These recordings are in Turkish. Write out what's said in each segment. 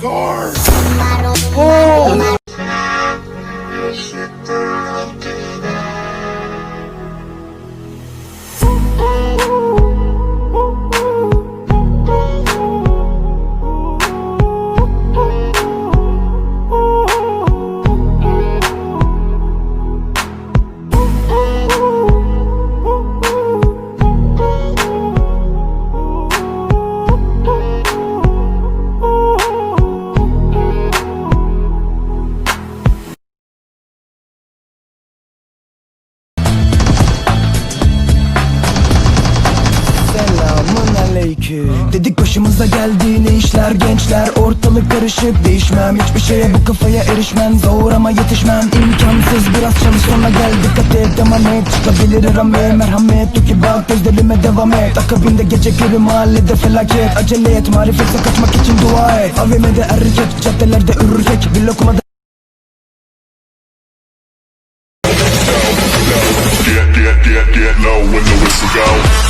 car. Gaza geldi ne işler gençler? Ortalık karışık değişmem. Hiçbir şeye bu kafaya erişmem Zor ama yetişmem. İmkansız biraz çalış sonra gel. Dikkat et devam et. Çıkabilir rame Merhamet. Dur ki bak gözlerime devam et. Akabinde gece körü mahallede felaket. Acele et marifetle kaçmak için dua et. AVM'de erkek caddelerde ürkek. Bir lokmada Get, get, get, get low when the whistle go.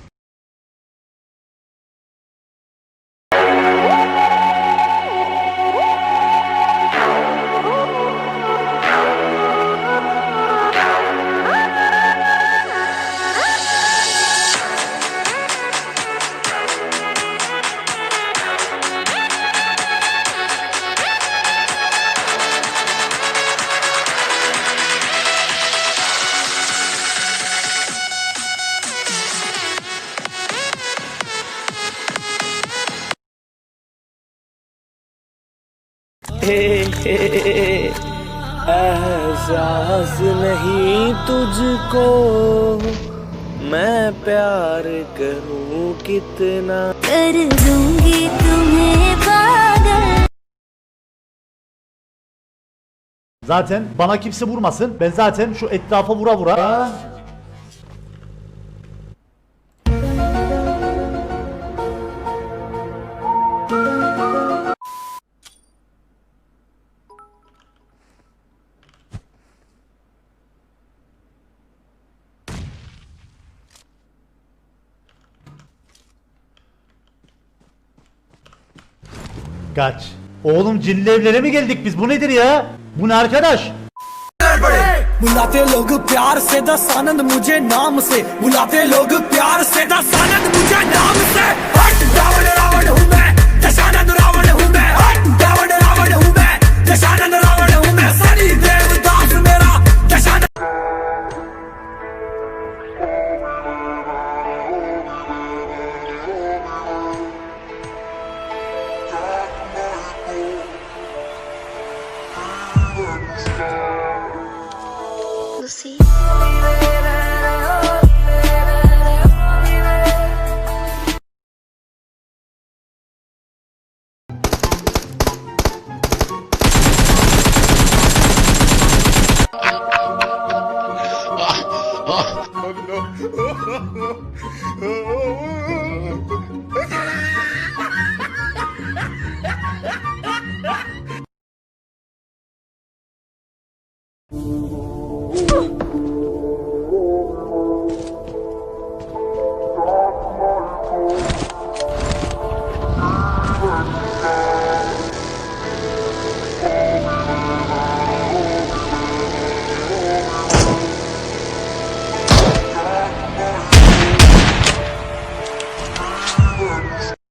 एहसास नहीं तुझको मैं प्यार करूं कितना कर दूंगी तुम्हें पागल Zaten bana kimse vurmasın. Ben zaten şu etrafa vura vura. Kaç. Oğlum cinli evlere mi geldik biz? Bu nedir ya? Bu ne arkadaş? बुलाते लोग प्यार से दस आनंद मुझे नाम से बुलाते लोग प्यार से दस आनंद मुझे नाम से हट रावण रावण हूँ मैं दशानंद रावण हूँ मैं हट रावण रावण हूँ मैं दशानंद